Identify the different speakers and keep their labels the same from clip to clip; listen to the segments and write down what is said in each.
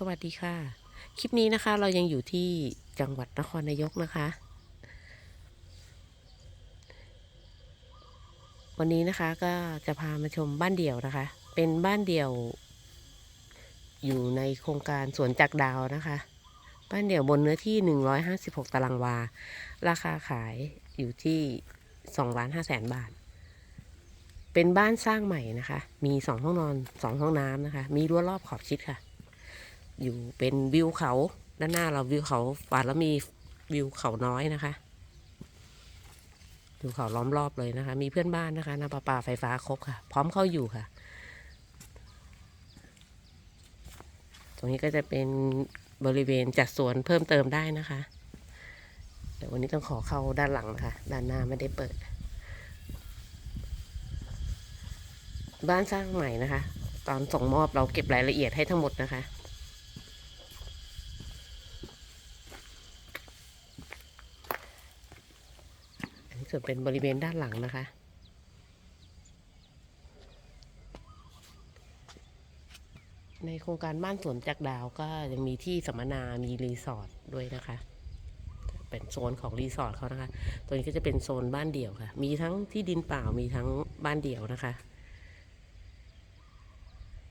Speaker 1: สวัสดีค่ะ คลิปนี้นะคะเรายังอยู่ที่จังหวัดนครนายกนะคะ วันนี้นะคะก็จะพามาชมบ้านเดี่ยวนะคะ เป็นบ้านเดี่ยว อยู่ในโครงการสวนจักรดาวนะคะ บ้านเดี่ยวบนเนื้อที่ 156 ตารางวา ราคาขายอยู่ที่2ล้าน5แสนบาทเป็นบ้านสร้างใหม่นะคะ มีสองห้องนอนสองห้องน้ำนะคะ มีรั้วรอบขอบชิดค่ะ อยู่เป็นวิวเขาด้านหน้าเราวิวเขาฝาแล้วมีวิวเขาน้อยนะคะวิวเขาล้อมรอบเลยนะคะ มีเพื่อนบ้านนะคะน้ำประปาไฟฟ้าครบค่ะ พร้อมเข้าอยู่ค่ะ ตรงนี้ก็จะเป็นบริเวณจัดสวนเพิ่มเติมได้นะคะแต่วันนี้ต้องขอเข้าด้านหลังนะคะด้านหน้าไม่ได้เปิด บ้านสร้างใหม่นะคะ ตอนส่งมอบเราเก็บรายละเอียดให้ทั้งหมดนะคะ อันนี้ ส่วนเป็นบริเวณด้านหลังนะคะ ในโครงการบ้านสวนจักดาวก็ยังมีที่สัมมนา มีรีสอร์ทด้วยนะคะ เป็นโซนของรีสอร์ทเขานะคะ ตัวนี้ก็จะเป็นโซนบ้านเดี่ยวค่ะ มีทั้งที่ดินเปล่า มีทั้งบ้านเดี่ยวนะคะ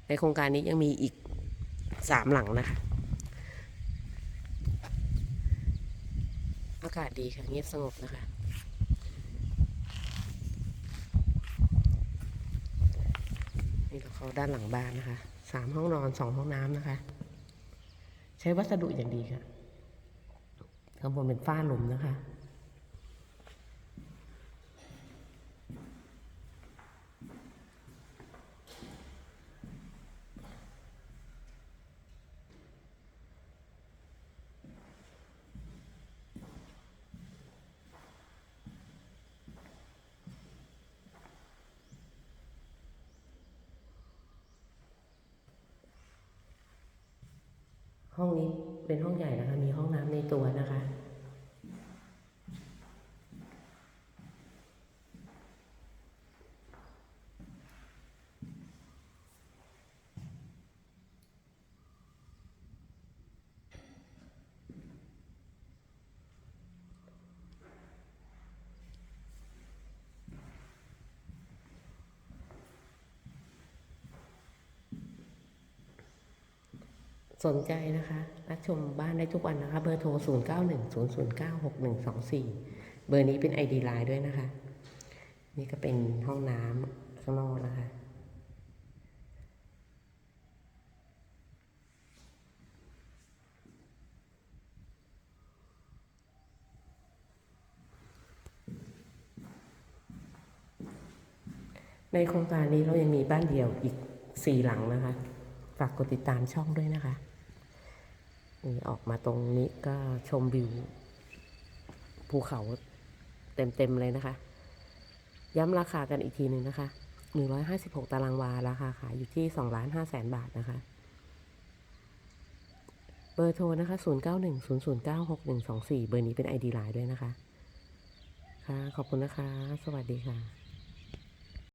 Speaker 1: ในโครงการนี้ยังมีอีกสามหลังนะคะ อากาศดีค่ะเงียบสงบนะคะ นี่เราเข้าด้านหลังบ้านนะคะสามห้องนอนสองห้องน้ำนะคะ ใช้วัสดุอย่างดีค่ะข้างบนเป็นฝ้าหลุมนะคะ ห้องนี้เป็นห้องใหญ่นะคะ มีห้องน้ำในตัวนะคะ สนใจนะคะรับชมบ้านได้ทุกวันนะคะ เบอร์โทร 0 9 1 0 0 9 6 1 2 4 เบอร์นี้เป็น ID ไลน์ด้วยนะคะ นี่ก็เป็นห้องน้ำข้างนอกนะคะ ในโครงการนี้เรายังมีบ้านเดี่ยวอีกสี่หลังนะคะ ฝากกดติดตามช่องด้วยนะคะ นี่ออกมาตรงนี้ก็ชมวิว ภูเขาเต็มๆเลยนะคะ ย้ำราคากันอีกทีหนึ่งนะคะ 156 ตารางวาราคาขายอยู่ที่2ล้าน5แสนบาทนะคะ เบอร์โทรนะคะ 091 009 6124 เบอร์นี้เป็น ID ไลน์ด้วยนะคะ ค่ะ ขอบคุณนะคะ สวัสดีค่ะ